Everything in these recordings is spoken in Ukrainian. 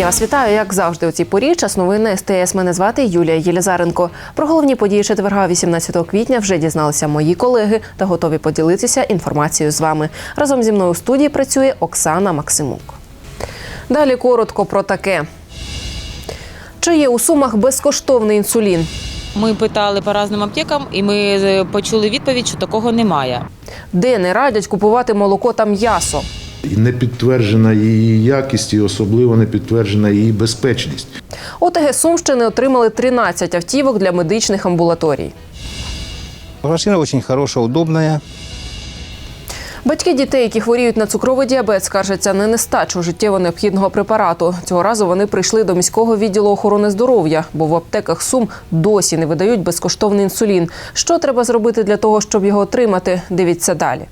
Я вас вітаю, як завжди, у цій порі. Час новини СТС. Мене звати Юлія Єлізаренко. Про головні події четверга, 18 квітня, вже дізналися мої колеги та готові поділитися інформацією з вами. Разом зі мною у студії працює Оксана Максимук. Далі коротко про таке. Чи є у сумах безкоштовний інсулін? Ми питали по різним аптекам, і ми е, почули відповідь, що такого немає. Де не радять купувати молоко та м'ясо? І не підтверджена її якість, і особливо не підтверджена її безпечність. ОТГ Сумщини отримали 13 автівок для медичних амбулаторій. Машина очень хорошая, удобная. Батьки дітей, які хворіють на цукровий діабет, скаржаться на нестачу життєво необхідного препарату. Цього разу вони прийшли до міського відділу охорони здоров'я, бо в аптеках Сум досі не видають безкоштовний інсулін. Що треба зробити для того, щоб його отримати? Дивіться далі.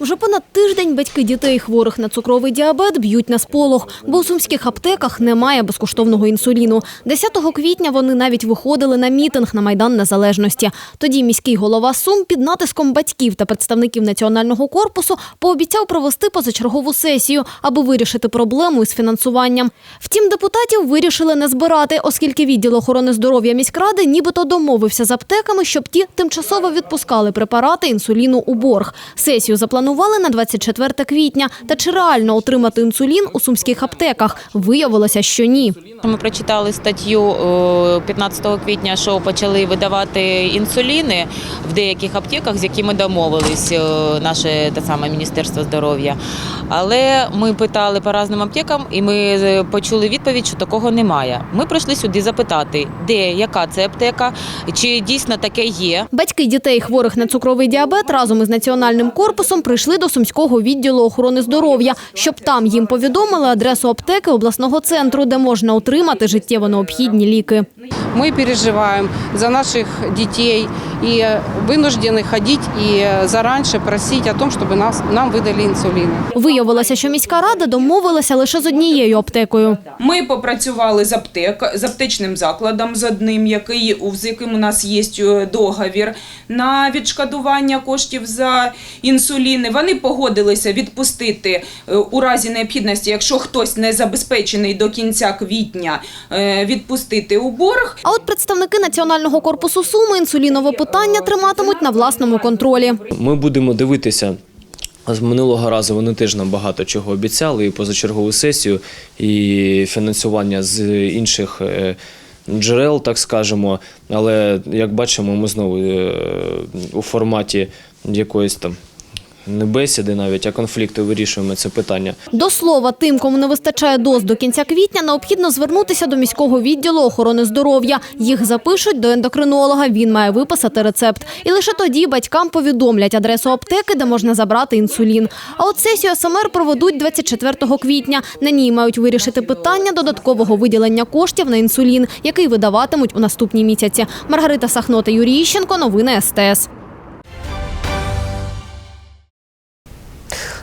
Вже понад тиждень батьки дітей, хворих на цукровий діабет, б'ють на сполох, бо у сумських аптеках немає безкоштовного інсуліну. 10 квітня вони навіть виходили на мітинг на Майдан Незалежності. Тоді міський голова Сум під натиском батьків та представників національного корпусу пообіцяв провести позачергову сесію, аби вирішити проблему із фінансуванням. Втім, депутатів вирішили не збирати, оскільки відділ охорони здоров'я міськради нібито домовився з аптеками, щоб ті тимчасово відпускали препарати інсуліну у борг. Сесію запланували на 24 квітня. Та чи реально отримати інсулін у сумських аптеках? Виявилося, що ні. Ми прочитали статтю е, 15 квітня, що почали видавати інсуліни в деяких аптеках, з якими домовились е, наше те саме Міністерство здоров'я. Але ми питали по різним аптекам, і ми е, почули відповідь, що такого немає. Ми прийшли сюди запитати, де яка це аптека, чи дійсно таке є. Батьки дітей, хворих на цукровий діабет, разом із національним корпусом прийшли до сумського відділу охорони здоров'я, щоб там їм повідомили адресу аптеки обласного центру, де можна отримати життєво необхідні ліки. Мы переживаем за наших детей и вынуждены ходить и зараньше просить о том, чтобы нас, нам выдали инсулин. Виявилося, що міська рада домовилася лише з однією аптекою. Ми попрацювали з аптек з аптечним закладом з одним, який з яким у нас є е, договір на відшкодування коштів за інсуліни. Вони погодилися відпустити е, у разі необхідності, якщо хтось не забезпечений до кінця квітня, е, відпустити у борг. А от представники національного корпусу Суми інсулінове питання триматимуть на власному контролі. Ми будемо дивитися. З минулого разу вони теж нам багато чого обіцяли, і позачергову сесію, і фінансування з інших е, джерел, так скажемо. Але як бачимо, ми знову у форматі якоїсь там не бесіди навіть, а конфлікту вирішуємо це питання. До слова, тим, кому не вистачає доз до кінця квітня, необхідно звернутися до міського відділу охорони здоров'я. Їх запишуть до ендокринолога. Він має виписати рецепт. І лише тоді батькам повідомлять адресу аптеки, де можна забрати інсулін. А от сесію СМР проведуть 24 квітня. На ній мають вирішити питання додаткового виділення коштів на інсулін, який видаватимуть у наступні місяці. Маргарита Сахнота, Юрій Іщенко. Новини СТС.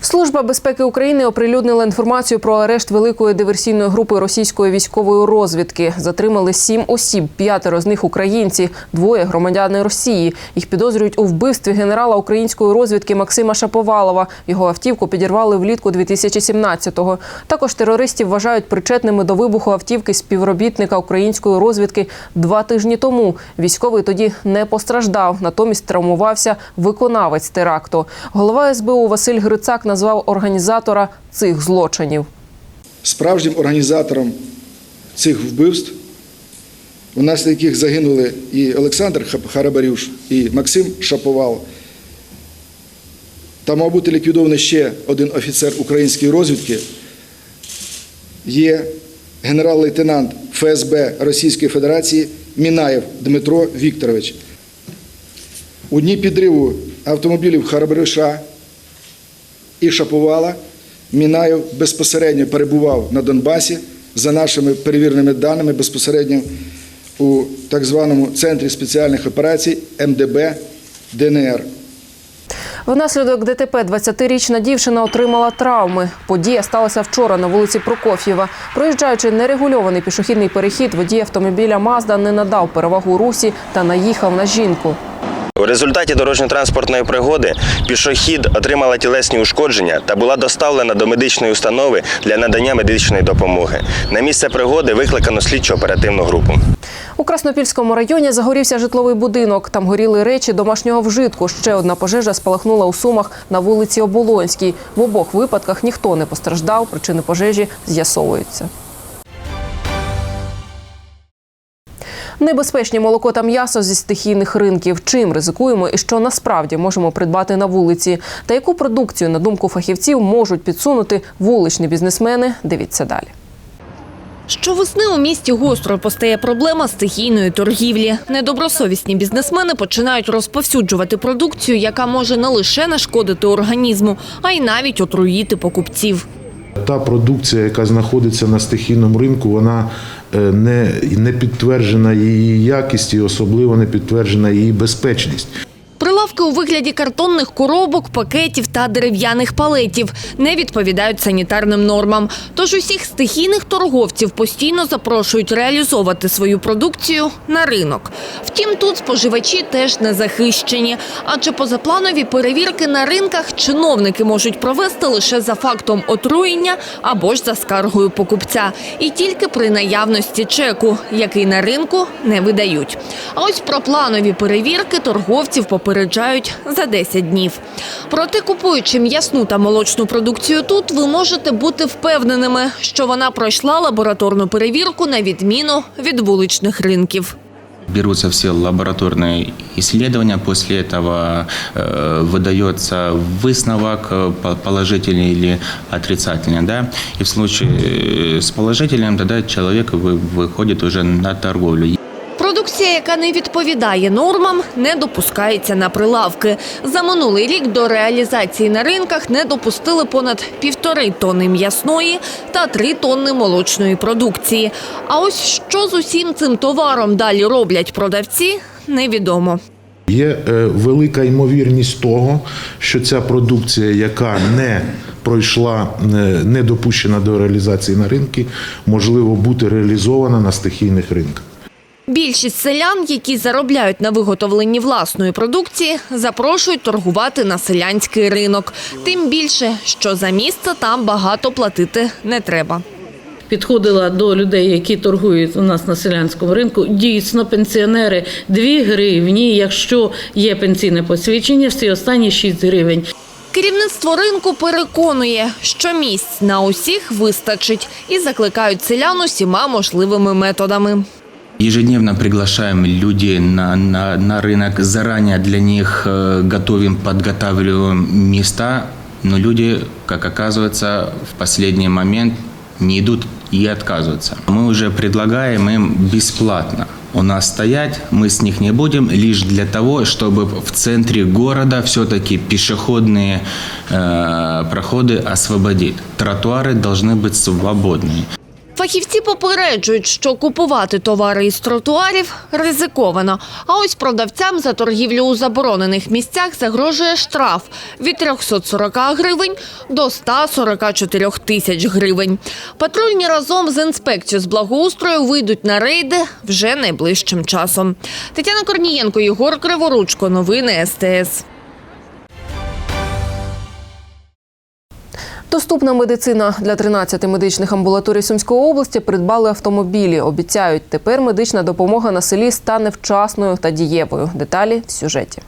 Служба безпеки України оприлюднила інформацію про арешт великої диверсійної групи російської військової розвідки. Затримали сім осіб, п'ятеро з них українці, двоє громадяни Росії. Їх підозрюють у вбивстві генерала української розвідки Максима Шаповалова. Його автівку підірвали влітку 2017-го. Також терористів вважають причетними до вибуху автівки співробітника української розвідки два тижні тому. Військовий тоді не постраждав, натомість травмувався виконавець теракту. Голова СБУ Василь Грицак назвав організатора цих злочинів. Справжнім організатором цих вбивств, внаслідок яких загинули і Олександр Харабарюш, і Максим Шаповал, та, мав бути ліквідований ще один офіцер української розвідки, є генерал-лейтенант ФСБ Російської Федерації Мінаєв Дмитро Вікторович. У дні підриву автомобілів Харабарюша і Шаповала Мінаєв безпосередньо перебував на Донбасі за нашими перевіреними даними безпосередньо у так званому центрі спеціальних операцій МДБ ДНР. Внаслідок ДТП 20-річна дівчина отримала травми. Подія сталася вчора на вулиці Прокоф'єва. Проїжджаючи нерегульований пішохідний перехід, водій автомобіля Мазда не надав перевагу русі та наїхав на жінку. У результаті дорожньо-транспортної пригоди пішохід отримала тілесні ушкодження та була доставлена до медичної установи для надання медичної допомоги. На місце пригоди викликано слідчо-оперативну групу. У Краснопільському районі загорівся житловий будинок. Там горіли речі домашнього вжитку. Ще одна пожежа спалахнула у Сумах на вулиці Оболонській. В обох випадках ніхто не постраждав. Причини пожежі з'ясовуються. Небезпечні молоко та м'ясо зі стихійних ринків. Чим ризикуємо і що насправді можемо придбати на вулиці? Та яку продукцію, на думку фахівців, можуть підсунути вуличні бізнесмени? Дивіться далі. Щовесни у місті гостро постає проблема стихійної торгівлі. Недобросовісні бізнесмени починають розповсюджувати продукцію, яка може не лише нашкодити організму, а й навіть отруїти покупців. Та продукція, яка знаходиться на стихійному ринку, вона е, не, не підтверджена її якість і особливо не підтверджена її безпечність. Прилавки у вигляді картонних коробок, пакетів та дерев'яних палетів не відповідають санітарним нормам. Тож усіх стихійних торговців постійно запрошують реалізовувати свою продукцію на ринок. Втім, тут споживачі теж не захищені, адже позапланові перевірки на ринках чиновники можуть провести лише за фактом отруєння або ж за скаргою покупця, і тільки при наявності чеку, який на ринку не видають. А ось про планові перевірки торговців попереджають за 10 днів. Проте, купуючи м'ясну та молочну продукцію тут, ви можете бути впевненими, що вона пройшла лабораторну перевірку на відміну від вуличних ринків. Берутся все лабораторные исследования, после этого э, выдается высновок э, по- положительный или отрицательный. Да? И в случае э, с положительным тогда человек вы- выходит уже на торговлю. Продукція, яка не відповідає нормам, не допускається на прилавки. За минулий рік до реалізації на ринках не допустили понад півтори тонни м'ясної та три тонни молочної продукції. А ось що з усім цим товаром далі роблять продавці, невідомо. Є е, велика ймовірність того, що ця продукція, яка не пройшла, е, не допущена до реалізації на ринки, можливо бути реалізована на стихійних ринках. Більшість селян, які заробляють на виготовленні власної продукції, запрошують торгувати на селянський ринок. Тим більше, що за місце там багато платити не треба. підходила до людей, які торгують у нас на селянському ринку. Дійсно, пенсіонери 2 гривні, якщо є пенсійне посвідчення, всі останні 6 гривень. Керівництво ринку переконує, що місць на усіх вистачить і закликають селян усіма можливими методами. Ежедневно приглашаем людей на, на, на рынок, заранее для них э, готовим, подготавливаем места, но люди, как оказывается, в последний момент не идут и отказываются. Мы уже предлагаем им бесплатно у нас стоять, мы с них не будем, лишь для того, чтобы в центре города все-таки пешеходные э, проходы освободить. Тротуары должны быть свободные. Фахівці попереджують, що купувати товари із тротуарів ризиковано. А ось продавцям за торгівлю у заборонених місцях загрожує штраф від 340 гривень до 144 тисяч гривень. Патрульні разом з інспекцією з благоустрою вийдуть на рейди вже найближчим часом. Тетяна Корнієнко, Єгор Криворучко. Новини СТС. Доступна медицина для 13 медичних амбулаторій Сумської області придбали автомобілі. Обіцяють, тепер медична допомога на селі стане вчасною та дієвою. Деталі в сюжеті.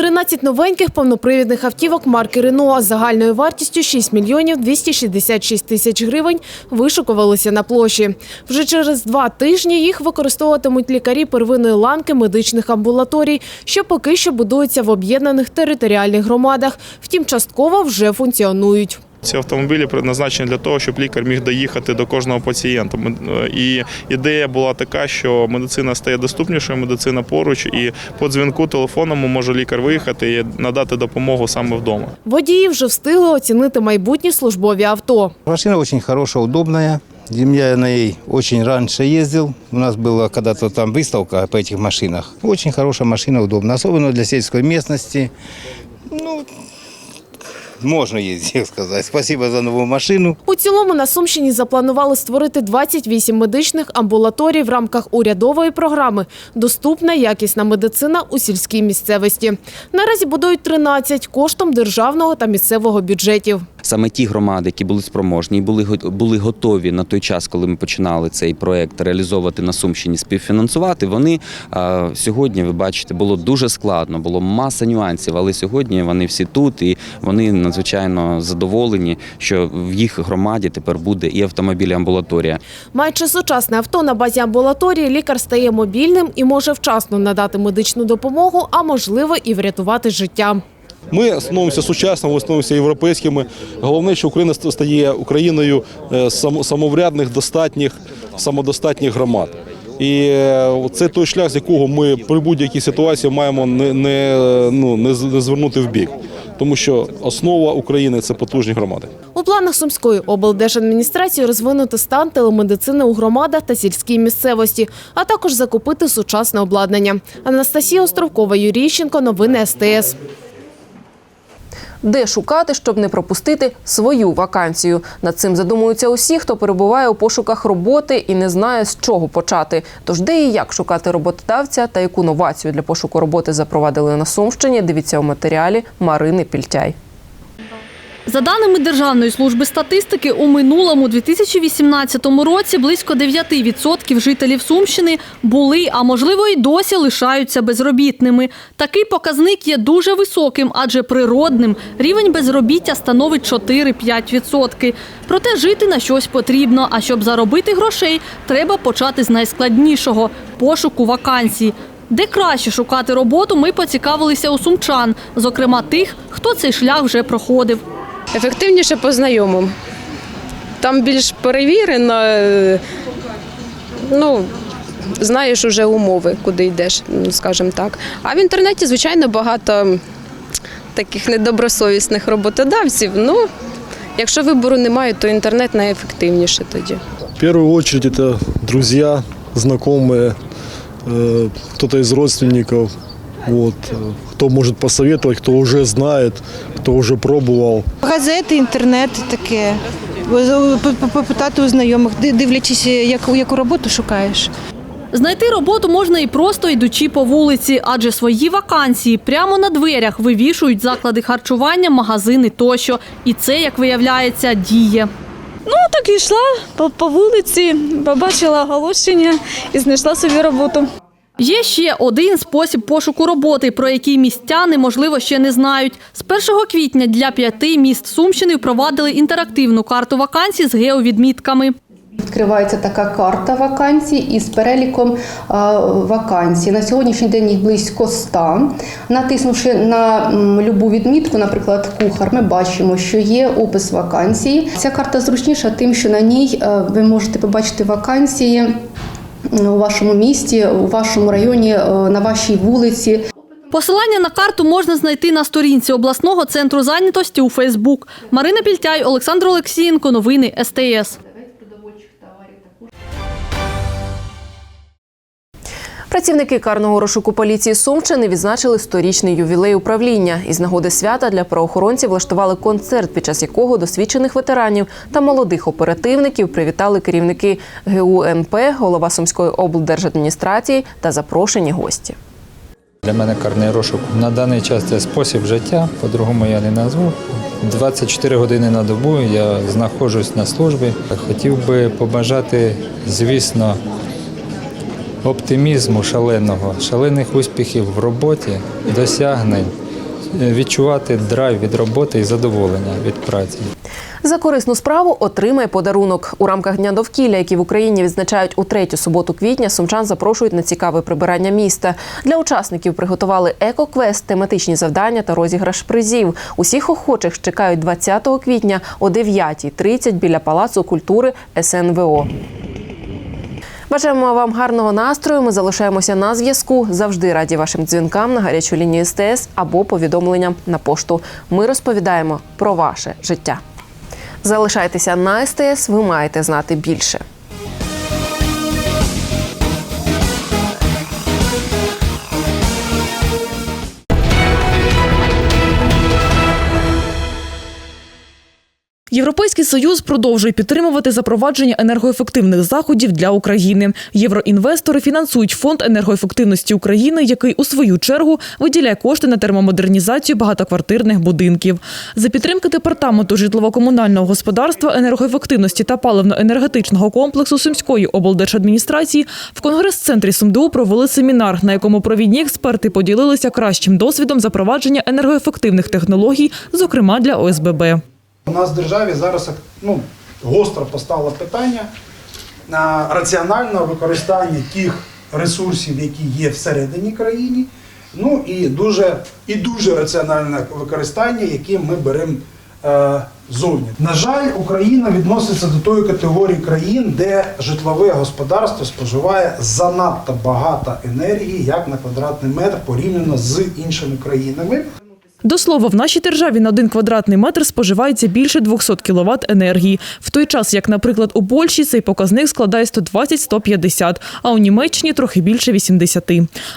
13 новеньких повнопривідних автівок марки «Рено» загальною вартістю 6 мільйонів 266 тисяч гривень вишукувалися на площі. Вже через два тижні їх використовуватимуть лікарі первинної ланки медичних амбулаторій, що поки що будуються в об'єднаних територіальних громадах. Втім, частково вже функціонують. Ці автомобілі предназначені для того, щоб лікар міг доїхати до кожного пацієнта. Ми- е, І ідея була така, що медицина стає доступнішою, медицина поруч, і по дзвінку телефонному може лікар виїхати і надати допомогу саме вдома. Водії вже встигли оцінити майбутні службові авто. Машина очень хорошая, удобная. Я на ней очень раньше ездил. У нас была когда-то там выставка по этих машинах. Очень хорошая машина, удобная. Особенно для сельской местности. Ну, Можно їй сказати. Спасибо за нову машину. У цілому на Сумщині запланували створити 28 медичних амбулаторій в рамках урядової програми Доступна якісна медицина у сільській місцевості. Наразі будують 13 коштом державного та місцевого бюджетів. Саме ті громади, які були спроможні і були, були готові на той час, коли ми починали цей проект реалізовувати на Сумщині, співфінансувати, вони а, сьогодні, ви бачите, було дуже складно, було маса нюансів, але сьогодні вони всі тут і вони надзвичайно задоволені, що в їх громаді тепер буде і автомобіль, амбулаторія. Маючи сучасне авто на базі амбулаторії, лікар стає мобільним і може вчасно надати медичну допомогу, а можливо і врятувати життя. Ми становимося сучасними, ми становимося європейськими. Головне, що Україна стає Україною е, самоврядних, достатніх, самодостатніх громад. І е, це той шлях, з якого ми при будь-якій ситуації маємо не, не, ну, не не звернути в бік. Тому що основа України це потужні громади. У планах Сумської облдержадміністрації розвинути стан телемедицини у громадах та сільській місцевості, а також закупити сучасне обладнання. Анастасія Островкова, Юрій Щенко, новини СТС. Де шукати, щоб не пропустити свою вакансію? Над цим задумуються усі, хто перебуває у пошуках роботи і не знає, з чого почати. Тож де і як шукати роботодавця та яку новацію для пошуку роботи запровадили на Сумщині, дивіться у матеріалі Марини Пільтяй. За даними Державної служби статистики, у минулому 2018 році близько 9% жителів Сумщини були, а можливо і досі лишаються безробітними. Такий показник є дуже високим, адже природним рівень безробіття становить 4-5%. Проте жити на щось потрібно. А щоб заробити грошей, треба почати з найскладнішого пошуку вакансій. Де краще шукати роботу, ми поцікавилися у сумчан, зокрема тих, хто цей шлях вже проходив. Ефективніше по знайомим. Там більш перевірено, е, ну, знаєш уже умови, куди йдеш, ну, скажімо так. А в інтернеті, звичайно, багато таких недобросовісних роботодавців. Ну, якщо вибору немає, то інтернет найефективніше тоді. В первую очередь это друзья, знакомые, э, кто-то из родственников, вот, э, кто может посоветовать, кто уже знает, кто уже пробовал. Газети, інтернет таке. Попитати у знайомих, дивлячись, яку, яку роботу шукаєш. Знайти роботу можна і просто йдучи по вулиці, адже свої вакансії прямо на дверях вивішують заклади харчування, магазини тощо. І це, як виявляється, діє. Ну, так і йшла по, по вулиці, побачила оголошення і знайшла собі роботу. Є ще один спосіб пошуку роботи, про який містяни, можливо, ще не знають. З 1 квітня для п'яти міст Сумщини впровадили інтерактивну карту вакансій з геовідмітками. Відкривається така карта вакансій із переліком вакансій. На сьогоднішній день їх близько 100. Натиснувши на любу відмітку, наприклад, кухар, ми бачимо, що є опис вакансії. Ця карта зручніша тим, що на ній е, ви можете побачити вакансії у вашому місті, у вашому районі, е, на вашій вулиці. Посилання на карту можна знайти на сторінці обласного центру зайнятості у Фейсбук. Марина Пільтяй, Олександр Олексієнко. Новини СТС. Працівники карного розшуку поліції Сумщини відзначили сторічний ювілей управління. Із нагоди свята для правоохоронців влаштували концерт, під час якого досвідчених ветеранів та молодих оперативників привітали керівники ГУНП, голова Сумської облдержадміністрації та запрошені гості. Для мене карний розшук на даний час це спосіб життя, по-другому я не назву. 24 години на добу я знаходжусь на службі. Хотів би побажати, звісно, оптимізму шаленого, шалених успіхів в роботі, досягнень, відчувати драйв від роботи і задоволення від праці. За корисну справу отримай подарунок. У рамках Дня довкілля, які в Україні відзначають у третю суботу квітня, сумчан запрошують на цікаве прибирання міста. Для учасників приготували еко-квест, тематичні завдання та розіграш призів. Усіх охочих чекають 20 квітня о 9.30 біля Палацу культури СНВО. Бажаємо вам гарного настрою. Ми залишаємося на зв'язку. Завжди раді вашим дзвінкам на гарячу лінію СТС або повідомленням на пошту. Ми розповідаємо про ваше життя. Залишайтеся на СТС, ви маєте знати більше. Європейський союз продовжує підтримувати запровадження енергоефективних заходів для України. Євроінвестори фінансують фонд енергоефективності України, який у свою чергу виділяє кошти на термомодернізацію багатоквартирних будинків. За підтримки департаменту житлово-комунального господарства, енергоефективності та паливно-енергетичного комплексу Сумської облдержадміністрації в конгрес-центрі СумДУ провели семінар, на якому провідні експерти поділилися кращим досвідом запровадження енергоефективних технологій, зокрема для ОСББ. У нас в державі зараз ну, гостро постало питання на раціонального використання тих ресурсів, які є всередині країни, ну і дуже, і дуже раціональне використання, яке ми беремо е, зовні. На жаль, Україна відноситься до тої категорії країн, де житлове господарство споживає занадто багато енергії, як на квадратний метр порівняно з іншими країнами. До слова, в нашій державі на один квадратний метр споживається більше 200 кВт енергії, в той час, як, наприклад, у Польщі цей показник складає 120-150, а у Німеччині трохи більше 80.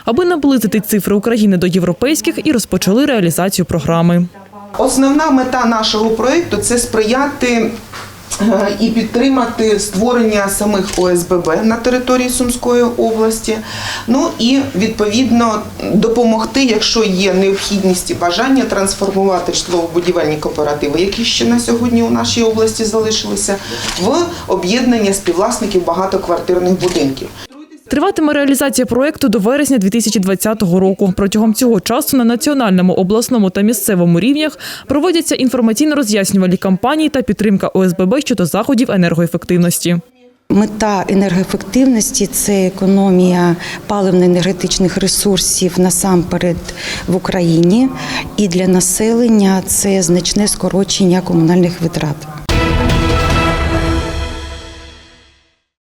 Аби наблизити цифри України до європейських і розпочали реалізацію програми. Основна мета нашого проєкту це сприяти і підтримати створення самих ОСББ на території Сумської області. Ну і відповідно допомогти, якщо є необхідність і бажання трансформувати житлово-будівельні кооперативи, які ще на сьогодні у нашій області залишилися, в об'єднання співвласників багатоквартирних будинків. Триватиме реалізація проекту до вересня 2020 року. Протягом цього часу на національному, обласному та місцевому рівнях проводяться інформаційно-роз'яснювальні кампанії та підтримка ОСББ щодо заходів енергоефективності. Мета енергоефективності це економія паливно-енергетичних ресурсів насамперед в Україні, і для населення це значне скорочення комунальних витрат.